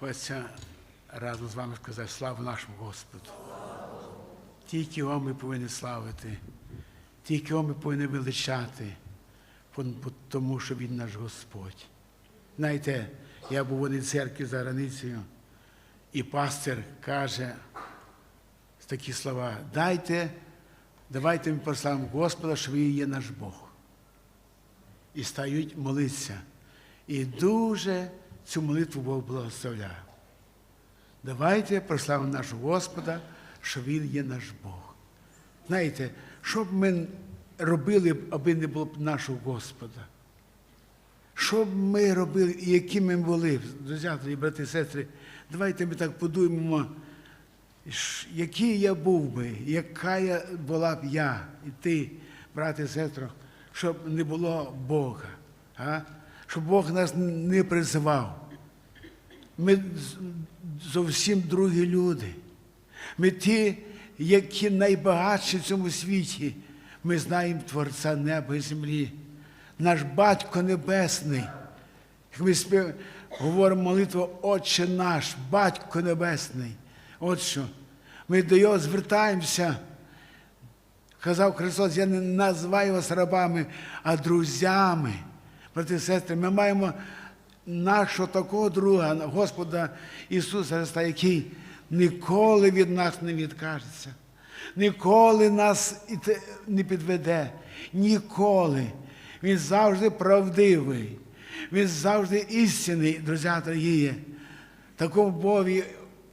Хочеться разом з вами сказати славу нашому Господу. Тільки Його ми повинні славити, тільки Його ми повинні величати, тому що Він наш Господь. Знаєте, я був в одній церкві за границею, і пастир каже такі слова: дайте, давайте ми прославимо Господа, що Він є наш Бог. І стають молитися. І дуже цю молитву Бог благословляє. Давайте прославимо нашого Господа, що Він є наш Бог. Знаєте, що б ми робили, аби не було б нашого Господа? Що б ми робили і які ми були, друзі, брати і сестри, давайте ми так подумаємо, який я був би, яка я була б я і ти, брати і сестри, щоб не було Бога, а? Щоб Бог нас не призивав. Ми зовсім другі люди. Ми ті, які найбагатші в цьому світі. Ми знаємо Творця неба і землі. Наш Батько Небесний. Як ми спів... говоримо молитву Отче наш, Батько Небесний. От що. Ми до Його звертаємося. Казав Христос, я не називаю вас рабами, а друзями. Брати і сестри, ми маємо нашого такого друга, Господа Ісуса Христа, який ніколи від нас не відкажеться, ніколи нас не підведе. Ніколи. Він завжди правдивий, він завжди істинний, друзі дорогі. Такому Богові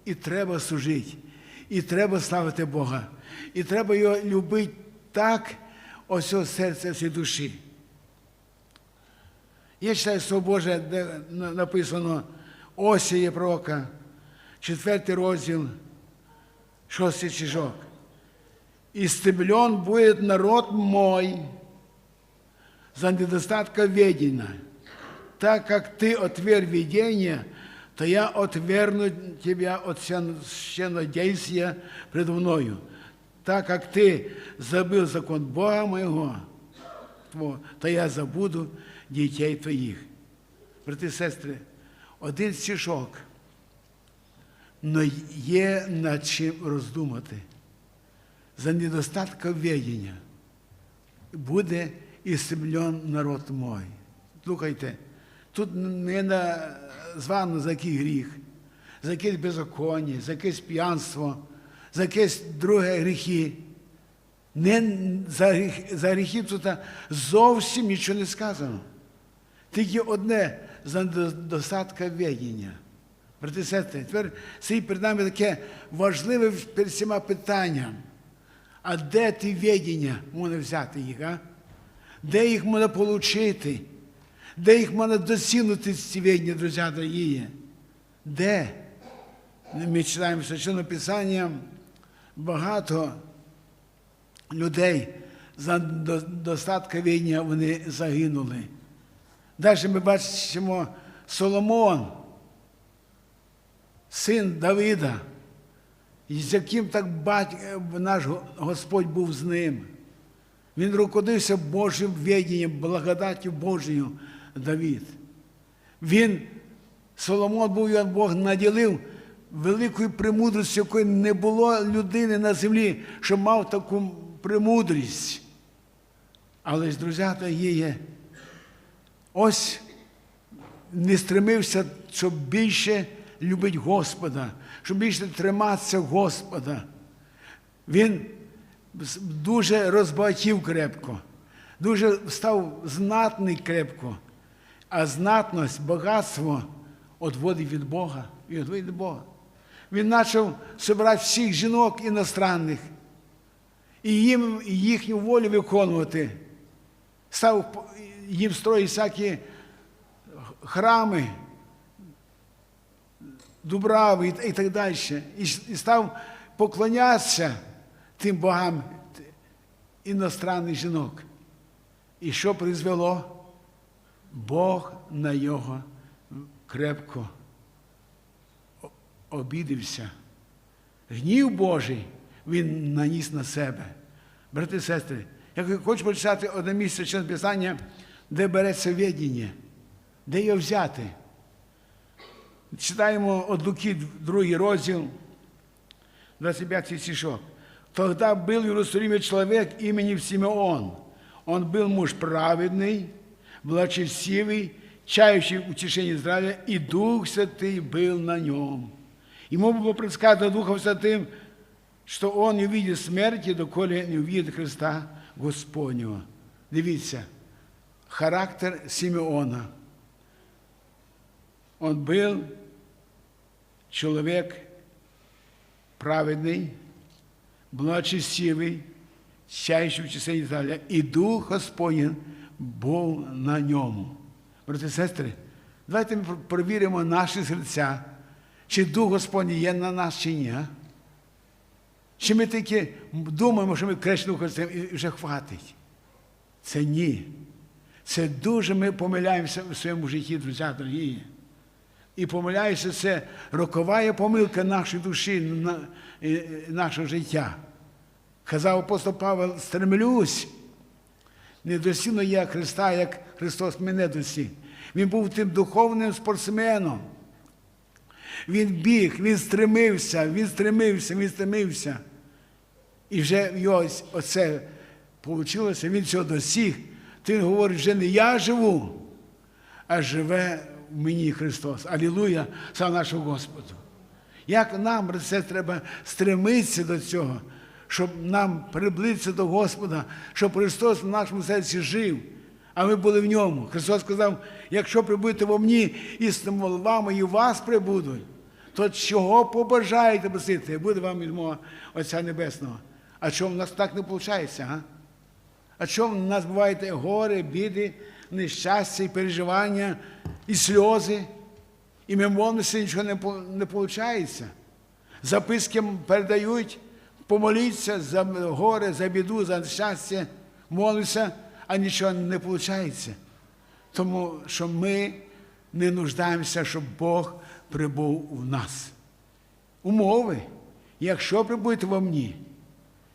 і треба служити, і треба славити Бога, і треба його любити так, ось цього серця всій душі. Я читаю Слово Боже, де на- написано Осія пророка, четвертий розділ, шостий чижок. «Истреблен будет народ мой за недостатка ведения. Так как ты отверг видение, то я отвергну тебя от священнодействия пред мною. Так как ты забыл закон Бога моего, Твого, то я забуду дітей твоїх. Брати і сестри, один стішок, але є над чим роздумати. За недостатка ведення буде істемлен народ мой. Слухайте, тут не названо за який гріх, за якесь беззаконня, за якесь п'янство, за якесь друге гріхи. Не за, за гріхи тут зовсім нічого не сказано. Тільки одне за недостатка ведення. Брати сестри, тепер стоїть перед нами таке важливе перед всіма питання. А де ті ведення можна взяти їх? А? Де їх можна отримати? Де їх можна досягнути ці ведення, друзі дорогі? Де? Ми читаємо священне Писання багато людей за достатка війня вони загинули. Далі ми бачимо Соломон, син Давида, з яким так бать... наш Господь був з ним. Він руководився Божим відінням, благодаттю Божою Давид. Він, Соломон був, як Бог наділив великою премудрістю, якої не було людини на землі, що мав таку премудрість. Але ж, друзі, та є. Ось не стремився, щоб більше любити Господа, щоб більше триматися Господа. Він дуже розбагатів крепко, дуже став знатний крепко, а знатність, багатство відводить від Бога і від Бога. Він почав збирати всіх жінок іностранних і їм їхню волю виконувати. Став їм строїти всякі храми, дубрави і, так далі. І, і став поклонятися тим богам іностранних жінок. І що призвело? Бог на його крепко обідився. Гнів Божий він наніс на себе. Брати і сестри, я хочу почитати одне місце Священного Писання, де береться відіння, де його взяти. Читаємо от Луки, другий розділ, 25 стишок. Тогда был в Иерусалиме человек именем Симеон. Он был муж праведный, благочестивый, чающий утешение Израиля, и Дух Святый был на нем. Ему было предсказано Духом Святым, що он не увидит смерти, доколе не увидит Христа Господнього. Дивіться, характер Симеона. Он был человек праведный, благочестивый, чающий в числі Ізраїля, і Дух Господній був на ньому. Брати і сестри, давайте ми перевіримо наші серця, чи Дух Господній є на нас, чи ні. а? Чи ми тільки думаємо, що ми крещені Христом і вже хватить? Це ні. Це дуже ми помиляємося в своєму житті, друзі дорогі. І помиляємося, це рокова помилка нашої душі, нашого життя. Казав апостол Павел, стремлюсь, не досягну я Христа, як Христос мене досіг. Він був тим духовним спортсменом. Він біг, він стремився, він стремився, він стремився. І вже його оце вийшло, він цього досіг. То він говорить, вже не я живу, а живе в мені Христос. Алілуя, слава нашого Господу. Як нам, це треба стремитися до цього, щоб нам приблизитися до Господа, щоб Христос в нашому серці жив, а ми були в ньому. Христос сказав, якщо прибудете во мені, істинними молвами і вас прибудуть, то чого побажаєте просити, буде вам від мого Отця Небесного. А чому в нас так не виходить? А? А чому в нас бувають гори, біди, нещастя, і переживання, і сльози, і ми молимося, нічого не, не виходить. Записки передають, помоліться за горе, за біду, за щастя, молимося, а нічого не виходить. Тому що ми не нуждаємося, щоб Бог прибув в нас. Умови, якщо прибудете во мені,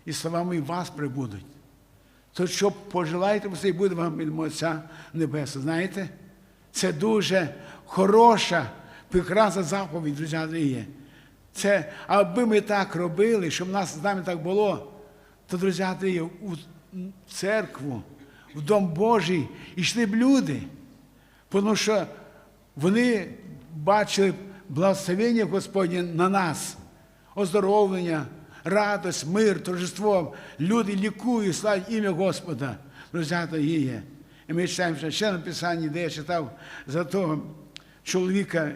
і словами вас прибудуть, то що пожелаєте, і буде вам від Отця Небесного. Знаєте, це дуже хороша, прекрасна заповідь, друзі дорогі. Це, аби ми так робили, щоб нас з нами так було, то, друзі дорогі, у церкву, в Дом Божий йшли б люди, тому що вони бачили благословення Господнє на нас, оздоровлення, радость, мир, торжество. Люди лікують, славять ім'я Господа. Друзі, дорогі. І ми читаємо ще на Писанні, де я читав за того чоловіка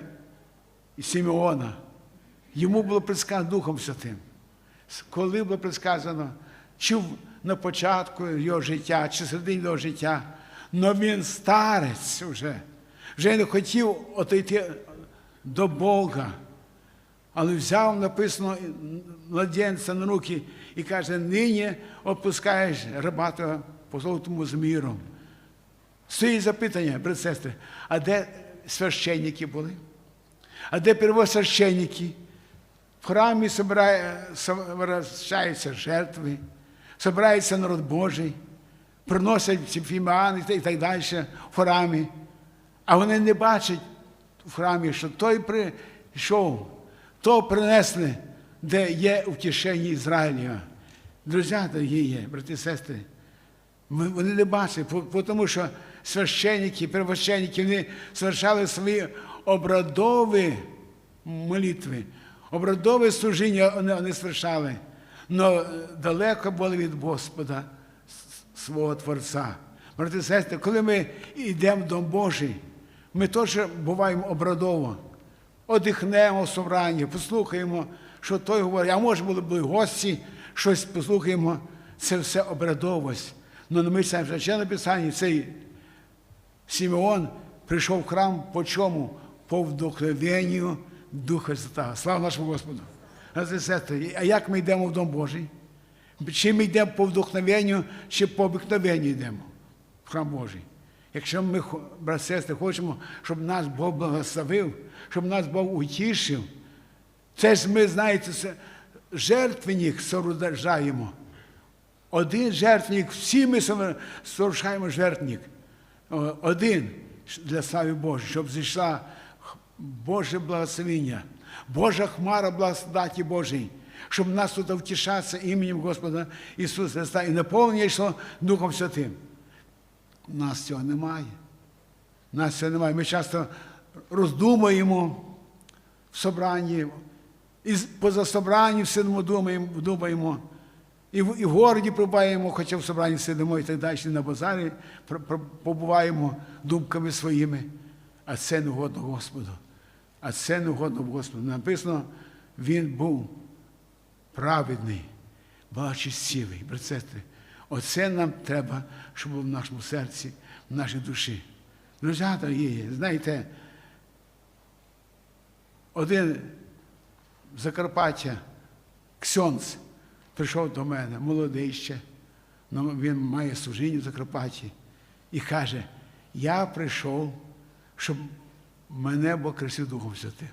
Симеона. Йому було предсказано Духом Святим. Коли було предсказано, чи на початку його життя, чи середині його життя, але він старець вже, вже не хотів отойти до Бога. Але взяв, написано, младенця на руки і каже, нині відпускаєш раба твого по золотому з. Стоїть запитання, брат сестри, а де священники були? А де первосвященники? В храмі збираються жертви, збирається народ Божий, приносять ці і так далі в храмі. А вони не бачать в храмі, що той прийшов, то принесли, де є в кишені Ізраїля. Друзі, дорогі є, брати і сестри, вони не бачать, тому що священники, первосвященники, вони совершали свої обрадові молитви, обрадове служіння вони, вони совершали, але далеко були від Господа свого Творця. Брати і сестри, коли ми йдемо в Дом Божий, ми теж буваємо обрадово. Одихнемо в собранні, послухаємо, що той говорить, а може були б гості, щось послухаємо. Це все обрадовость. Ну, ми це ще написанні, цей Симеон прийшов в храм по чому? По вдохновенню Духа Святого. Слава нашому Господу. А як ми йдемо в Дом Божий? Чи ми йдемо по вдохновенню, чи по обикновенню йдемо в храм Божий? Якщо ми, і сестри, хочемо, щоб нас Бог благословив, щоб нас Бог утішив, це ж ми, знаєте, жертвенник сооружаємо. Один жертвник, всі ми совершаємо жертвник. Один для слави Божої, щоб зійшла Боже благословення, Божа хмара благодаті Божій, щоб нас тут втішатися іменем Господа Ісуса Христа і наповнення йшло Духом Святим. Нас цього немає. Нас цього немає. Ми часто роздумуємо в собранні, і поза собранням сидимо, думаємо, думаємо. І в, і в городі пробуваємо, хоча в собранні сидимо і так далі, на базарі побуваємо думками своїми. А це не угодно Господу. А це не угодно Господу. Написано, він був праведний. Брат, сестри, оце нам треба, щоб було в нашому серці, в нашій душі. Друзі, дорогі, знаєте, один в Закарпаття Ксьонц прийшов до мене, молодий ще, ну, він має служіння в Закарпатті, і каже, я прийшов, щоб мене Бог красив Духом Святим.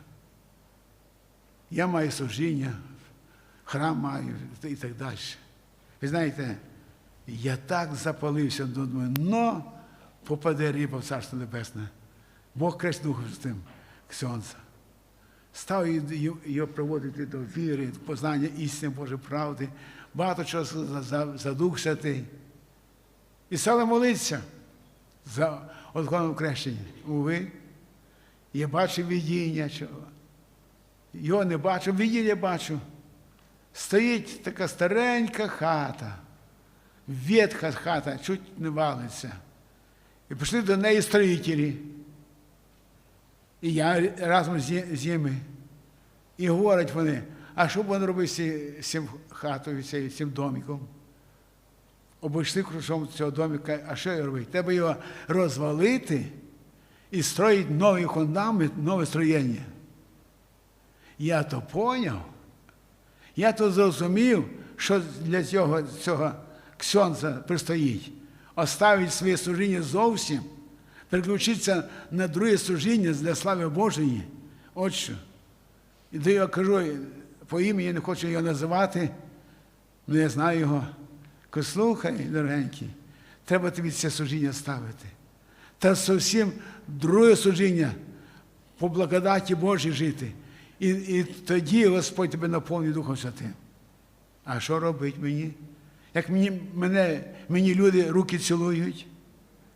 Я маю служіння, храм маю і так далі. Ви знаєте, я так запалився, думаю, ну, попаде риба в Царство Небесне. Бог Святим Ксьонца. Став його приводити до віри, до познання істини Божої правди, багато чого за. І стали молитися за одгоном крещення. Уви, я бачив видіння. Його не бачу, видіння бачу. Стоїть така старенька хата, ветха хата, чуть не валиться. І пішли до неї строїтелі. І я разом з з ними. І говорять вони, а що вони робили з цим хатою, з цим- домиком? Обійшли кружом цього домика, а що його робити? Треба його розвалити і строїти новий фундамент, нове строєння. Я то поняв. Я то зрозумів, що для цього, цього ксьонца пристоїть. Оставить своє служіння зовсім, переключитися на друге служіння для слави Божої. От що. І де я кажу, по імені я не хочу його називати, але я знаю його. Кажу, слухай, дорогенький, треба тобі це служіння ставити. Та зовсім друге служіння по благодаті Божій жити. І, і тоді Господь тебе наповнить Духом Святим. А що робить мені? Як мені, мене, мені люди руки цілують,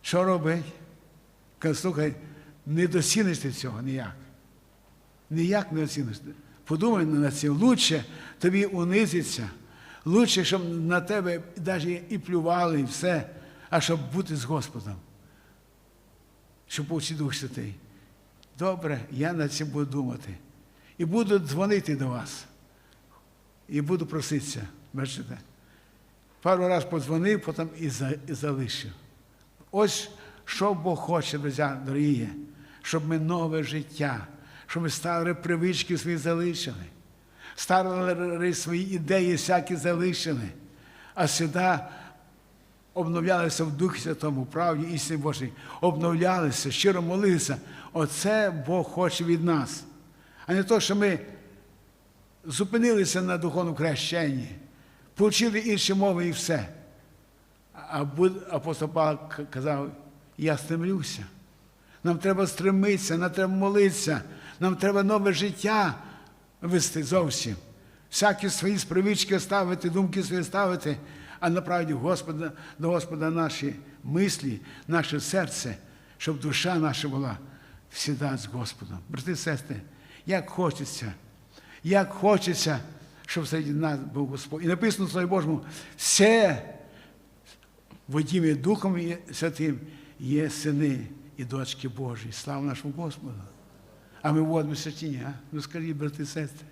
що робить? Кажу, слухай, не досінеш ти цього ніяк. Ніяк не оціниш. Подумай над цим. Лучше тобі унизиться, лучше, щоб на тебе навіть і плювали, і все, а щоб бути з Господом. Щоб був Дух Святий. Добре, я над цим буду думати. І буду дзвонити до вас. І буду проситися. Бачите? Пару раз подзвонив, потім і, за, і залишив. Ось що Бог хоче, друзі, дорогі, щоб ми нове життя, щоб ми старі привички свої залишили, старі свої ідеї всякі залишили, а сюди обновлялися в Духі Святому, правді істині Божій, обновлялися, щиро молилися. Оце Бог хоче від нас. А не то, що ми зупинилися на духовному хрещенні, повчили інші мови і все. А апостол Павло казав, я стремлюся. Нам треба стремитися, нам треба молитися, нам треба нове життя вести зовсім. Всякі свої спривички ставити, думки свої ставити, а направді Господа, до Господа наші мислі, наше серце, щоб душа наша була всіда з Господом. Брати і сестри, як хочеться, як хочеться, щоб серед нас був Господь. І написано в Слові Божому, все водімі Духом Святим є сини і дочки Божі. Слава нашому Господу. А ми водимося чи? Ну скажіть, брати і сестри.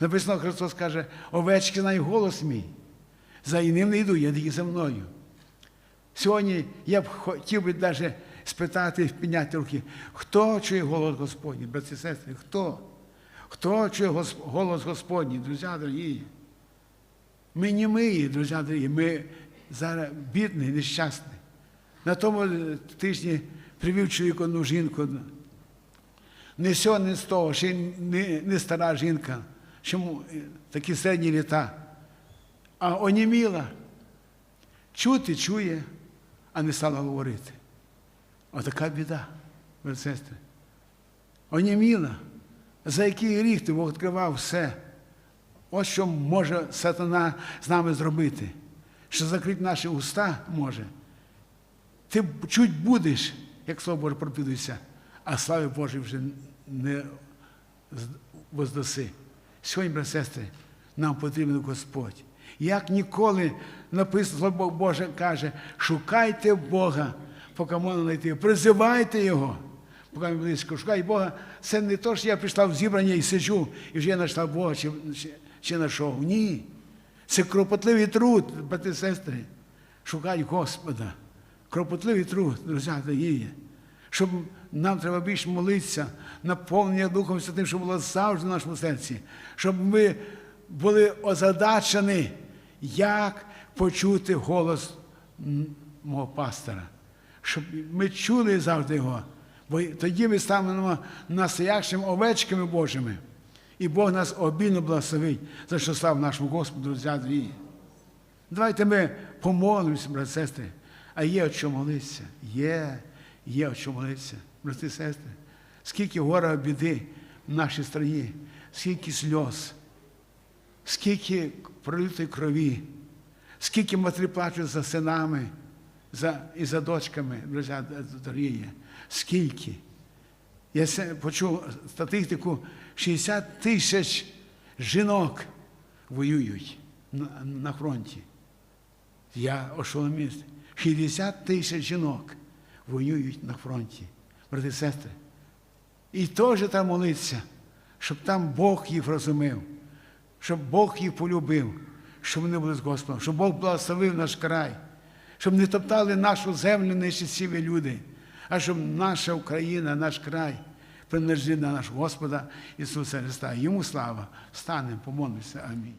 Написано, Христос каже, овечки знають голос мій. За іним не йду, я тільки за мною. Сьогодні я б хотів би навіть спитати, підняти руки, хто чує голос Господній, брати і сестри, хто? Хто чує голос Господній, друзі дорогі? Ми не ми, друзі дорогі, ми зараз бідні, нещасні. На тому тижні привів чоловік одну жінку. Не сьо, не з того, ще не, не стара жінка, ще му- такі середні літа. А оніміла. Чути чує, а не стала говорити. Отака біда, сестри. оніміла. За який рік ти Бог відкривав все. Ось що може сатана з нами зробити. Що закрити наші уста може. Ти чуть будеш, як слово Боже проповідується, а слави Божої вже не воздаси. Сьогодні, брат сестри, нам потрібен Господь. Як ніколи написано, Слово Боже каже, шукайте Бога, поки можна знайти. Призивайте Його. Поки близько шукай Бога. Це не то, що я прийшла в зібрання і сиджу, і вже я знайшла Бога чи, чи, чи знайшов. Ні. Це кропотливий труд, брати і сестри. Шукай Господа. Кропотливий труд, друзі, дає. Щоб нам треба більше молитися, наповнення Духом Святим, щоб було завжди в нашому серці, щоб ми були озадачені, як почути голос мого пастора. Щоб ми чули завжди його. Бо тоді ми станемо настоящими овечками Божими. І Бог нас обільно благословить, за що слава нашому Господу, друзі, дорогі. Давайте ми помолимося, брати сестри. А є о чому молитися. Є, є о чому молитися. Брати і сестри. Скільки гора біди в нашій країні, скільки сльоз, скільки пролитої крові, скільки матері плачуть за синами за, і за дочками, друзі, дорогі. Скільки. Я почув статистику, 60 тисяч жінок воюють на, фронті. Я ошеломився. 60 тисяч жінок воюють на фронті, брати і сестри. І теж там молитися, щоб там Бог їх розумів, щоб Бог їх полюбив, щоб вони були з Господом, щоб Бог благословив наш край, щоб не топтали нашу землю нещасливі люди, а щоб наша Україна, наш край принадлежить на нашого Господа Ісуса Христа. Йому слава. Встанемо, помолимося. Амінь.